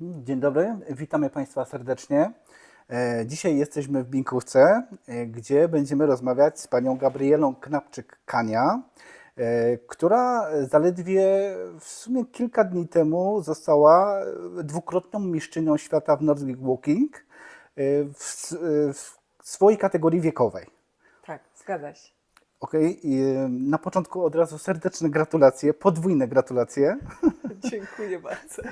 Dzień dobry, witamy Państwa serdecznie. E, Dzisiaj jesteśmy w Binkówce, e, gdzie będziemy rozmawiać z panią Gabrielą Knapczyk-Kania, e, która zaledwie w sumie kilka dni temu została dwukrotną mistrzynią świata w Nordic Walking w, w swojej kategorii wiekowej. Tak, zgadza się. Okej, e, na początku od razu serdeczne gratulacje, podwójne gratulacje. Dziękuję bardzo.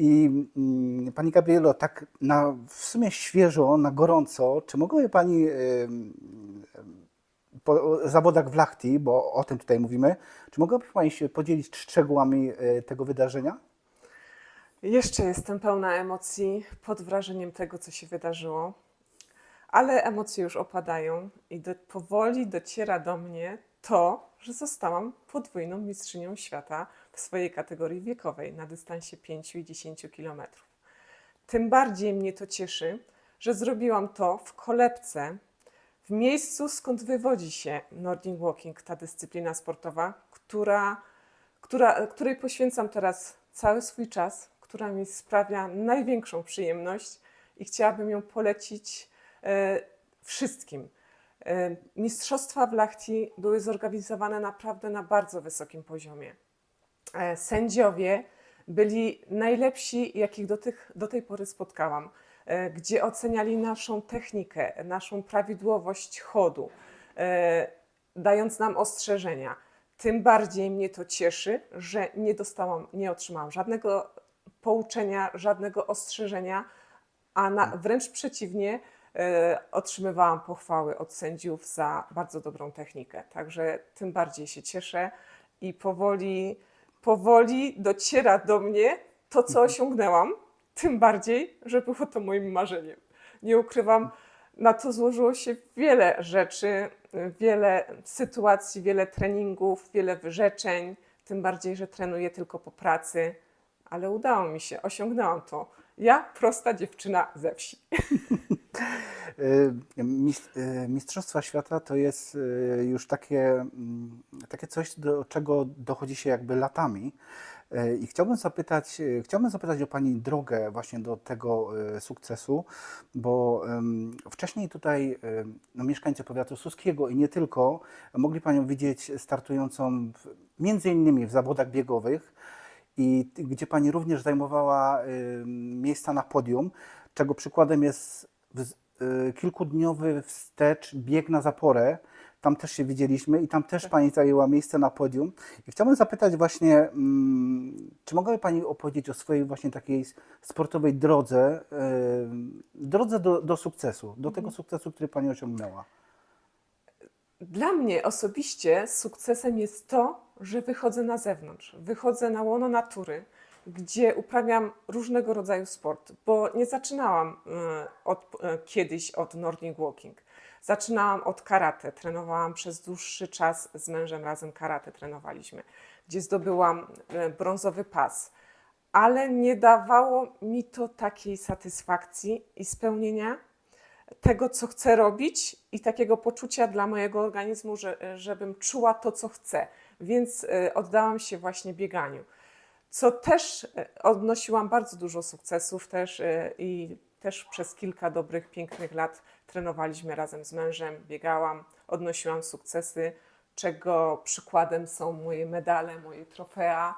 I mm, Pani Gabrielo, tak na, w sumie świeżo, na gorąco, czy mogłaby Pani po zawodach w Lachti, bo o tym tutaj mówimy, czy mogłaby Pani się podzielić szczegółami y, tego wydarzenia? Jeszcze jestem pełna emocji pod wrażeniem tego, co się wydarzyło, ale emocje już opadają i do, powoli dociera do mnie to, że zostałam podwójną mistrzynią świata swojej kategorii wiekowej na dystansie 5 i 10 kilometrów. Tym bardziej mnie to cieszy, że zrobiłam to w kolebce, w miejscu, skąd wywodzi się Nordic Walking, ta dyscyplina sportowa, która, która, której poświęcam teraz cały swój czas, która mi sprawia największą przyjemność i chciałabym ją polecić e, wszystkim. E, mistrzostwa w Lachti były zorganizowane naprawdę na bardzo wysokim poziomie. E, sędziowie byli najlepsi, jakich do, tych, do tej pory spotkałam, e, gdzie oceniali naszą technikę, naszą prawidłowość chodu, e, dając nam ostrzeżenia. Tym bardziej mnie to cieszy, że nie dostałam, nie otrzymałam żadnego pouczenia, żadnego ostrzeżenia, a na, wręcz przeciwnie, otrzymywałam pochwały od sędziów za bardzo dobrą technikę. Także tym bardziej się cieszę i powoli, powoli dociera do mnie to, co osiągnęłam, tym bardziej, że było to moim marzeniem. Nie ukrywam, na to złożyło się wiele rzeczy, wiele sytuacji, wiele treningów, wiele wyrzeczeń, tym bardziej, że trenuję tylko po pracy, ale udało mi się, osiągnęłam to. Ja, prosta dziewczyna ze wsi. Y, y, Mistrzostwa Świata to jest y, już takie, mm, takie coś, do czego dochodzi się jakby latami. I chciałbym zapytać, chciałbym zapytać o Pani drogę właśnie do tego sukcesu, bo wcześniej tutaj no, mieszkańcy powiatu suskiego i nie tylko mogli Panią widzieć startującą w, między innymi w zawodach biegowych i gdzie Pani również zajmowała miejsca na podium, czego przykładem jest kilkudniowy wstecz bieg na zaporę. Tam też się widzieliśmy i tam też Pani zajęła miejsce na podium. I chciałbym zapytać właśnie, mm, czy mogłaby Pani opowiedzieć o swojej właśnie takiej sportowej drodze, y, drodze do, do sukcesu, do tego sukcesu, który Pani osiągnęła? Dla mnie osobiście sukcesem jest to, że wychodzę na zewnątrz, wychodzę na łono natury, gdzie uprawiam różnego rodzaju sport, bo nie zaczynałam e, od, e, kiedyś od Nordic Walking. Zaczynałam od karate, trenowałam przez dłuższy czas z mężem razem karate trenowaliśmy, gdzie zdobyłam e, brązowy pas, ale nie dawało mi to takiej satysfakcji i spełnienia, tego, co chcę robić i takiego poczucia dla mojego organizmu, że, żebym czuła to, co chcę. Więc y, oddałam się właśnie bieganiu. Co też y, odnosiłam bardzo dużo sukcesów też y, i też przez kilka dobrych, pięknych lat trenowaliśmy razem z mężem, biegałam, odnosiłam sukcesy, czego przykładem są moje medale, moje trofea,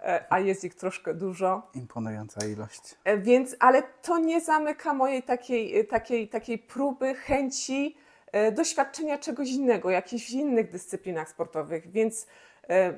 e, a jest ich troszkę dużo. Imponująca ilość. E, Więc, ale to nie zamyka mojej takiej, e, takiej, takiej próby, chęci e, doświadczenia czegoś innego, jakichś innych dyscyplinach sportowych. Więc e,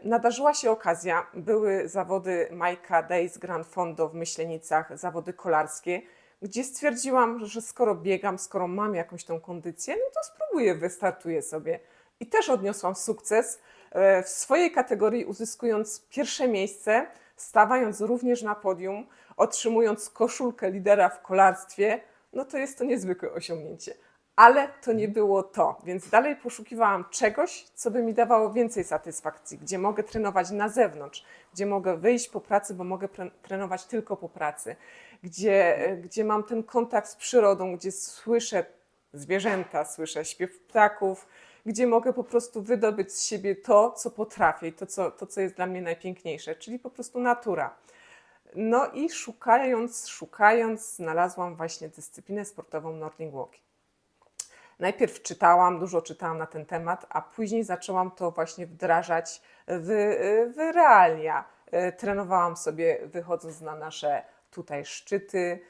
nadarzyła się okazja, były zawody Majka Days Grand Fondo w Myślenicach, zawody kolarskie, gdzie stwierdziłam, że skoro biegam, skoro mam jakąś tą kondycję, no to spróbuję, wystartuję sobie. I też odniosłam sukces e, w swojej kategorii, uzyskując pierwsze miejsce, stawając również na podium, otrzymując koszulkę lidera w kolarstwie, no to jest to niezwykłe osiągnięcie. Ale to nie było to, więc dalej poszukiwałam czegoś, co by mi dawało więcej satysfakcji, gdzie mogę trenować na zewnątrz, gdzie mogę wyjść po pracy, bo mogę trenować tylko po pracy, gdzie, gdzie mam ten kontakt z przyrodą, gdzie słyszę zwierzęta, słyszę śpiew ptaków, gdzie mogę po prostu wydobyć z siebie to, co potrafię i to, co, to, co jest dla mnie najpiękniejsze, czyli po prostu natura. No i szukając, szukając, znalazłam właśnie dyscyplinę sportową Nordic Walking. Najpierw czytałam, dużo czytałam na ten temat, a później zaczęłam to właśnie wdrażać w, w realia. E, Trenowałam sobie wychodząc na nasze tutaj szczyty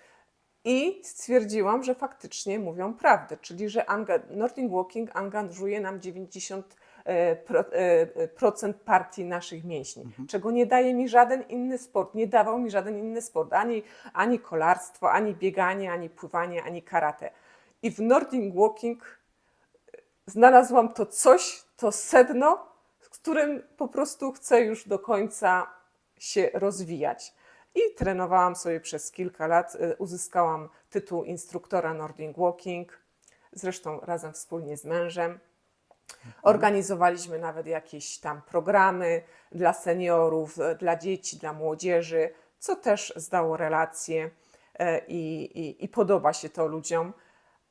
i stwierdziłam, że faktycznie mówią prawdę, czyli że Nordic Walking angażuje nam 90 e, pro- e, procent partii naszych mięśni, czego nie daje mi żaden inny sport, nie dawał mi żaden inny sport, ani, ani kolarstwo, ani bieganie, ani pływanie, ani karate. I w Nordic Walking znalazłam to coś, to sedno, z którym po prostu chcę już do końca się rozwijać. I trenowałam sobie przez kilka lat, y, uzyskałam tytuł instruktora Nordic Walking, zresztą razem wspólnie z mężem. Organizowaliśmy nawet jakieś tam programy dla seniorów, e, dla dzieci, dla młodzieży, co też zdało relacje e, i, i, i podoba się to ludziom,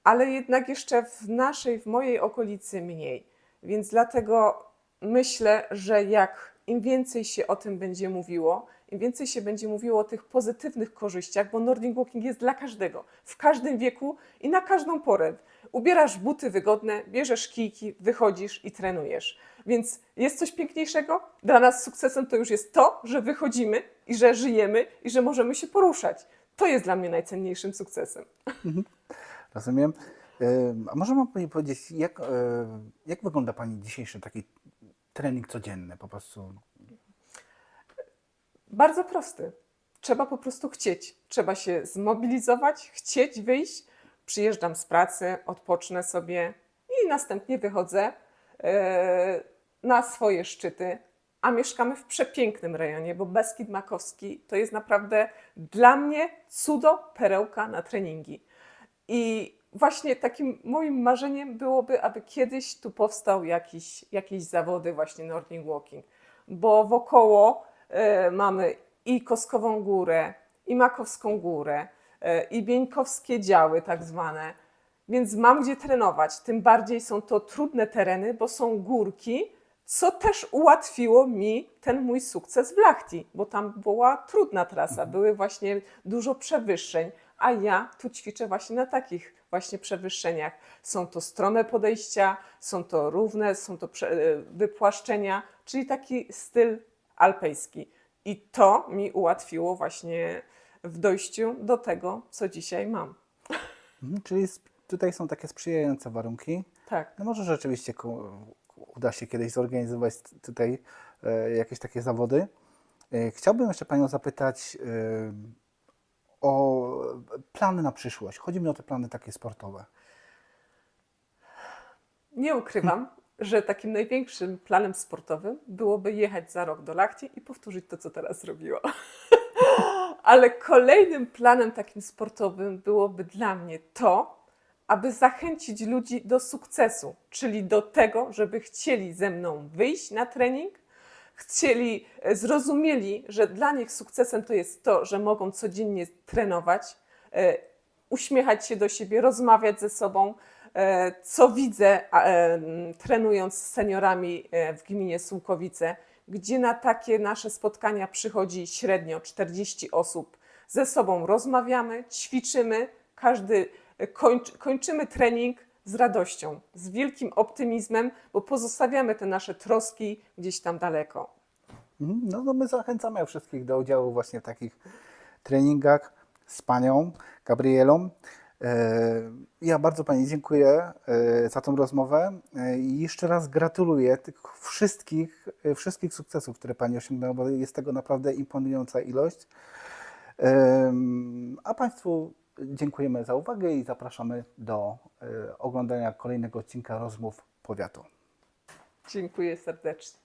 ale jednak jeszcze w naszej, w mojej okolicy mniej. Więc dlatego myślę, że jak im więcej się o tym będzie mówiło, im więcej się będzie mówiło o tych pozytywnych korzyściach, bo Nordic Walking jest dla każdego, w każdym wieku i na każdą porę. Ubierasz buty wygodne, bierzesz kijki, wychodzisz i trenujesz. Więc jest coś piękniejszego? Dla nas sukcesem to już jest to, że wychodzimy i że żyjemy i że możemy się poruszać. To jest dla mnie najcenniejszym sukcesem. Rozumiem. A może Pani powiedzieć, jak, e, jak wygląda Pani dzisiejszy taki trening codzienny po prostu? Bardzo prosty. Trzeba po prostu chcieć. Trzeba się zmobilizować, chcieć wyjść. Przyjeżdżam z pracy, odpocznę sobie i następnie wychodzę e, na swoje szczyty. A mieszkamy w przepięknym rejonie, bo Beskid Makowski to jest naprawdę dla mnie cudo, perełka na treningi. I właśnie takim moim marzeniem byłoby, aby kiedyś tu powstał jakiś, jakieś zawody właśnie Nordic Walking, bo wokoło e, mamy i Koskową Górę, i Makowską Górę, e, i Bieńkowskie działy tak zwane, więc mam gdzie trenować. Tym bardziej są to trudne tereny, bo są górki, co też ułatwiło mi ten mój sukces w Lachti, bo tam była trudna trasa, były właśnie dużo przewyższeń, a ja tu ćwiczę właśnie na takich właśnie przewyższeniach. Są to strome podejścia, są to równe, są to e, wypłaszczenia, czyli taki styl alpejski. I to mi ułatwiło właśnie w dojściu do tego, co dzisiaj mam. Mhm, Czyli tutaj są takie sprzyjające warunki. Tak. No może rzeczywiście uda się kiedyś zorganizować tutaj e, jakieś takie zawody. E, Chciałbym jeszcze Panią zapytać o plany na przyszłość. Chodzi mi o te plany takie sportowe. Nie ukrywam, że takim największym planem sportowym byłoby jechać za rok do Lachti i powtórzyć to, co teraz zrobiła. Ale kolejnym planem takim sportowym byłoby dla mnie to, aby zachęcić ludzi do sukcesu, czyli do tego, żeby chcieli ze mną wyjść na trening, chcieli, e, zrozumieli, że dla nich sukcesem to jest to, że mogą codziennie trenować, e, uśmiechać się do siebie, rozmawiać ze sobą, e, co widzę trenując z seniorami w gminie Sułkowice, gdzie na takie nasze spotkania przychodzi średnio 40 osób. Ze sobą rozmawiamy, ćwiczymy, każdy kończy, kończymy trening z radością, z wielkim optymizmem, bo pozostawiamy te nasze troski gdzieś tam daleko. Mhm, No, no my zachęcamy wszystkich do udziału właśnie w takich treningach z Panią Gabrielą. E, Ja bardzo Pani dziękuję e, za tą rozmowę e, i jeszcze raz gratuluję tych wszystkich, wszystkich sukcesów, które Pani osiągnęła, bo jest tego naprawdę imponująca ilość. A Państwu dziękujemy za uwagę i zapraszamy do e, oglądania kolejnego odcinka rozmów powiatu. Dziękuję serdecznie.